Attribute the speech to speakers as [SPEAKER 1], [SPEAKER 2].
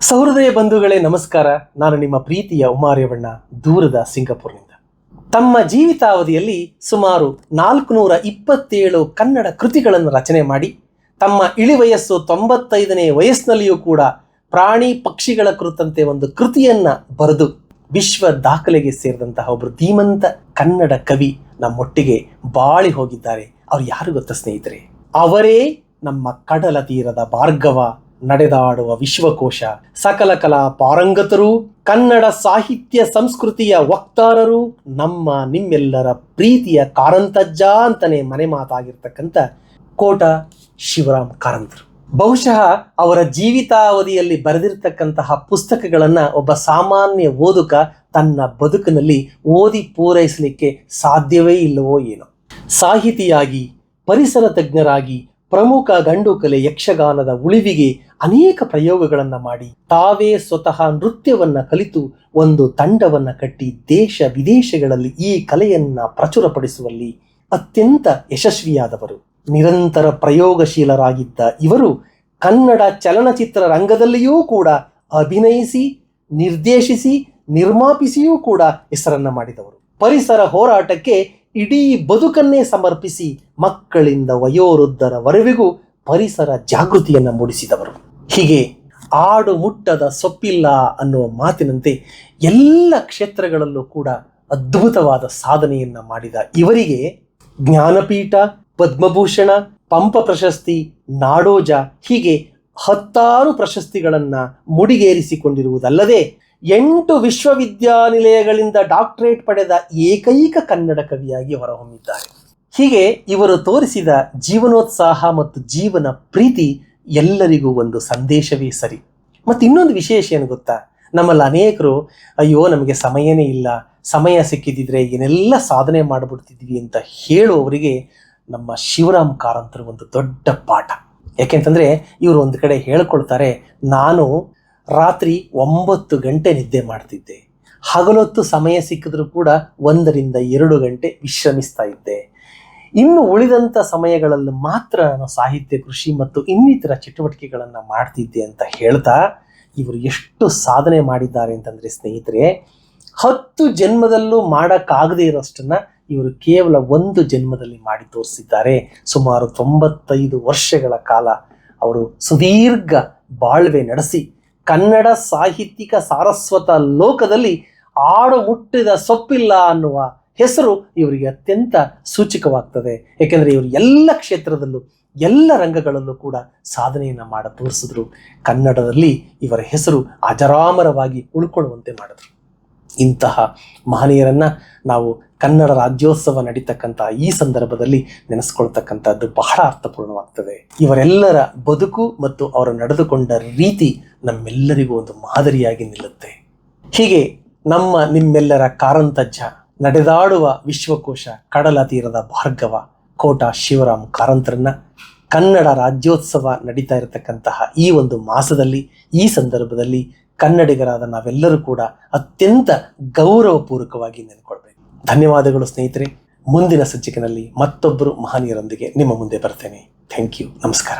[SPEAKER 1] ಸಹೃದಯ ಬಂಧುಗಳೇ, ನಮಸ್ಕಾರ. ನಾನು ನಿಮ್ಮ ಪ್ರೀತಿಯ ಉಮಾರ್ಯವಣ್ಣ, ದೂರದ ಸಿಂಗಪುರ್ನಿಂದ. ತಮ್ಮ ಜೀವಿತಾವಧಿಯಲ್ಲಿ ಸುಮಾರು ನಾಲ್ಕುನೂರ ಇಪ್ಪತ್ತೇಳು ಕನ್ನಡ ಕೃತಿಗಳನ್ನು ರಚನೆ ಮಾಡಿ, ತಮ್ಮ ಇಳಿವಯಸ್ಸು ತೊಂಬತ್ತೈದನೇ ವಯಸ್ಸಿನಲ್ಲಿಯೂ ಕೂಡ ಪ್ರಾಣಿ ಪಕ್ಷಿಗಳ ಕುರಿತಂತೆ ಒಂದು ಕೃತಿಯನ್ನ ಬರೆದು ವಿಶ್ವ ದಾಖಲೆಗೆ ಸೇರಿದಂತಹ ಒಬ್ಬರು ಧೀಮಂತ ಕನ್ನಡ ಕವಿ ನಮ್ಮೊಟ್ಟಿಗೆ ಬಾಳಿ ಹೋಗಿದ್ದಾರೆ. ಅವ್ರು ಯಾರು ಗೊತ್ತ ಸ್ನೇಹಿತರೆ? ಅವರೇ ನಮ್ಮ ಕಡಲ ತೀರದ ಭಾರ್ಗವ. ನಡೆದಾಡುವ ವಿಶ್ವಕೋಶ. ಸಕಲ ಕಲಾ ಪಾರಂಗತರು, ಕನ್ನಡ ಸಾಹಿತ್ಯ ಸಂಸ್ಕೃತಿಯ ವಕ್ತಾರರು, ನಮ್ಮ ನಿಮ್ಮೆಲ್ಲರ ಪ್ರೀತಿಯ ಕಾರಂತಜ್ಜ ಅಂತಾನೆ ಮನೆ ಮಾತಾಗಿರ್ತಕ್ಕಂಥ ಕೋಟ ಶಿವರಾಮ್ ಕಾರಂತರು. ಬಹುಶಃ ಅವರ ಜೀವಿತಾವಧಿಯಲ್ಲಿ ಬರೆದಿರ್ತಕ್ಕಂತಹ ಪುಸ್ತಕಗಳನ್ನ ಒಬ್ಬ ಸಾಮಾನ್ಯ ಓದುಕ ತನ್ನ ಬದುಕಿನಲ್ಲಿ ಓದಿ ಪೂರೈಸಲಿಕ್ಕೆ ಸಾಧ್ಯವೇ ಇಲ್ಲವೋ ಏನೋ. ಸಾಹಿತಿಯಾಗಿ ಪರಿಸರ ತಜ್ಞರಾಗಿ ಪ್ರಮುಖ ಗಂಡು ಕಲೆ ಯಕ್ಷಗಾನದ ಉಳಿವಿಗೆ ಅನೇಕ ಪ್ರಯೋಗಗಳನ್ನು ಮಾಡಿ ತಾವೇ ಸ್ವತಃ ನೃತ್ಯವನ್ನ ಕಲಿತು ಒಂದು ತಂಡವನ್ನ ಕಟ್ಟಿ ದೇಶ ವಿದೇಶಗಳಲ್ಲಿ ಈ ಕಲೆಯನ್ನ ಪ್ರಚುರಪಡಿಸುವಲ್ಲಿ ಅತ್ಯಂತ ಯಶಸ್ವಿಯಾದವರು. ನಿರಂತರ ಪ್ರಯೋಗಶೀಲರಾಗಿದ್ದ ಇವರು ಕನ್ನಡ ಚಲನಚಿತ್ರ ರಂಗದಲ್ಲಿಯೂ ಕೂಡ ಅಭಿನಯಿಸಿ, ನಿರ್ದೇಶಿಸಿ, ನಿರ್ಮಾಪಿಸಿಯೂ ಕೂಡ ಹೆಸರನ್ನ ಮಾಡಿದವರು. ಪರಿಸರ ಹೋರಾಟಕ್ಕೆ ಇಡೀ ಬದುಕನ್ನೇ ಸಮರ್ಪಿಸಿ ಮಕ್ಕಳಿಂದ ವಯೋವೃದ್ಧರವರೆವಿಗೂ ಪರಿಸರ ಜಾಗೃತಿಯನ್ನು ಮೂಡಿಸಿದವರು. ಹೀಗೆ ಆಡು ಮುಟ್ಟದ ಸೊಪ್ಪಿಲ್ಲ ಅನ್ನುವ ಮಾತಿನಂತೆ ಎಲ್ಲ ಕ್ಷೇತ್ರಗಳಲ್ಲೂ ಕೂಡ ಅದ್ಭುತವಾದ ಸಾಧನೆಯನ್ನು ಮಾಡಿದ ಇವರಿಗೆ ಜ್ಞಾನಪೀಠ, ಪದ್ಮಭೂಷಣ, ಪಂಪ ಪ್ರಶಸ್ತಿ, ನಾಡೋಜ ಹೀಗೆ ಹತ್ತಾರು ಪ್ರಶಸ್ತಿಗಳನ್ನು ಮುಡಿಗೇರಿಸಿಕೊಂಡಿರುವುದಲ್ಲದೆ ಎಂಟು ವಿಶ್ವವಿದ್ಯಾನಿಲಯಗಳಿಂದ ಡಾಕ್ಟರೇಟ್ ಪಡೆದ ಏಕೈಕ ಕನ್ನಡ ಕವಿಯಾಗಿ ಹೊರಹೊಮ್ಮಿದ್ದಾರೆ. ಹೀಗೆ ಇವರು ತೋರಿಸಿದ ಜೀವನೋತ್ಸಾಹ ಮತ್ತು ಜೀವನ ಪ್ರೀತಿ ಎಲ್ಲರಿಗೂ ಒಂದು ಸಂದೇಶವೇ ಸರಿ. ಮತ್ತು ಇನ್ನೊಂದು ವಿಶೇಷ ಏನು ಗೊತ್ತಾ? ನಮ್ಮಲ್ಲಿ ಅನೇಕರು, ಅಯ್ಯೋ, ನಮಗೆ ಸಮಯನೇ ಇಲ್ಲ, ಸಮಯ ಸಿಕ್ಕಿದಿದ್ರೆ ಏನೆಲ್ಲ ಸಾಧನೆ ಮಾಡಿಬಿಡ್ತಿದ್ವಿ ಅಂತ ಹೇಳುವವರಿಗೆ ನಮ್ಮ ಶಿವರಾಮ್ ಕಾರಂತರು ಒಂದು ದೊಡ್ಡ ಪಾಠ. ಯಾಕೆಂತಂದ್ರೆ ಇವರು ಒಂದು ಕಡೆ ಹೇಳ್ಕೊಳ್ತಾರೆ, ನಾನು ರಾತ್ರಿ ಒಂಬತ್ತು ಗಂಟೆ ನಿದ್ದೆ ಮಾಡ್ತಿದ್ದೆ. ಹಗಲೊತ್ತು ಸಮಯ ಸಿಕ್ಕಿದ್ರೂ ಕೂಡ ಒಂದರಿಂದ ಎರಡು ಗಂಟೆ ವಿಶ್ರಮಿಸ್ತಾ ಇದ್ದೆ. ಇನ್ನು ಉಳಿದಂಥ ಸಮಯಗಳಲ್ಲಿ ಮಾತ್ರ ನಾನು ಸಾಹಿತ್ಯ, ಕೃಷಿ ಮತ್ತು ಇನ್ನಿತರ ಚಟುವಟಿಕೆಗಳನ್ನು ಮಾಡ್ತಿದ್ದೆ ಅಂತ ಹೇಳ್ತಾ ಇವರು ಎಷ್ಟು ಸಾಧನೆ ಮಾಡಿದ್ದಾರೆ ಅಂತಂದ್ರೆ ಸ್ನೇಹಿತರೆ, ಹತ್ತು ಜನ್ಮದಲ್ಲೂ ಮಾಡೋಕ್ಕಾಗದೇ ಇರೋಷ್ಟನ್ನು ಇವರು ಕೇವಲ ಒಂದು ಜನ್ಮದಲ್ಲಿ ಮಾಡಿ ತೋರಿಸಿದ್ದಾರೆ. ಸುಮಾರು ತೊಂಬತ್ತೈದು ವರ್ಷಗಳ ಕಾಲ ಅವರು ಸುದೀರ್ಘ ಬಾಳ್ವೆ ನಡೆಸಿ ಕನ್ನಡ ಸಾಹಿತ್ಯಿಕ ಸಾರಸ್ವತ ಲೋಕದಲ್ಲಿ ಆಡು ಮುಟ್ಟಿದ ಸೊಪ್ಪಿಲ್ಲ ಅನ್ನುವ ಹೆಸರು ಇವರಿಗೆ ಅತ್ಯಂತ ಸೂಚಕವಾಗ್ತದೆ. ಏಕೆಂದರೆ ಇವರು ಎಲ್ಲ ಕ್ಷೇತ್ರದಲ್ಲೂ, ಎಲ್ಲ ರಂಗಗಳಲ್ಲೂ ಕೂಡ ಸಾಧನೆಯನ್ನು ಮಾಡ ತೋರಿಸಿದ್ರು. ಕನ್ನಡದಲ್ಲಿ ಇವರ ಹೆಸರು ಅಜರಾಮರವಾಗಿ ಉಳ್ಕೊಳ್ಳುವಂತೆ ಮಾಡಿದ್ರು. ಇಂತಹ ಮಹನೀಯರನ್ನ ನಾವು ಕನ್ನಡ ರಾಜ್ಯೋತ್ಸವ ನಡೀತಕ್ಕಂಥ ಈ ಸಂದರ್ಭದಲ್ಲಿ ನೆನೆಸ್ಕೊಳ್ತಕ್ಕಂಥದ್ದು ಬಹಳ ಅರ್ಥಪೂರ್ಣವಾಗ್ತದೆ. ಇವರೆಲ್ಲರ ಬದುಕು ಮತ್ತು ಅವರು ನಡೆದುಕೊಂಡ ರೀತಿ ನಮ್ಮೆಲ್ಲರಿಗೂ ಒಂದು ಮಾದರಿಯಾಗಿ ನಿಲ್ಲುತ್ತೆ. ಹೀಗೆ ನಮ್ಮ ನಿಮ್ಮೆಲ್ಲರ ಕಾರಂತಜ್ಜ ನಡೆದಾಡುವ ವಿಶ್ವಕೋಶ ಕಡಲ ತೀರದ ಭಾರ್ಗವ, ಕೋಟ ಶಿವರಾಮ್ ಕಾರಂತರನ್ನ ಕನ್ನಡ ರಾಜ್ಯೋತ್ಸವ ನಡೀತಾ ಇರತಕ್ಕಂತಹ ಈ ಒಂದು ಮಾಸದಲ್ಲಿ, ಈ ಸಂದರ್ಭದಲ್ಲಿ ಕನ್ನಡಿಗರಾದ ನಾವೆಲ್ಲರೂ ಕೂಡ ಅತ್ಯಂತ ಗೌರವಪೂರ್ವಕವಾಗಿ ನೆನ್ಕೊಳ್ಬೇಕು ಧನ್ಯವಾದಗಳು ಸ್ನೇಹಿತರೆ. ಮುಂದಿನ ಸಂಚಿಕೆನಲ್ಲಿ ಮತ್ತೊಬ್ಬರು ಮಹನೀಯರೊಂದಿಗೆ ನಿಮ್ಮ ಮುಂದೆ ಬರ್ತೇನೆ. ಥ್ಯಾಂಕ್ ಯು ನಮಸ್ಕಾರ.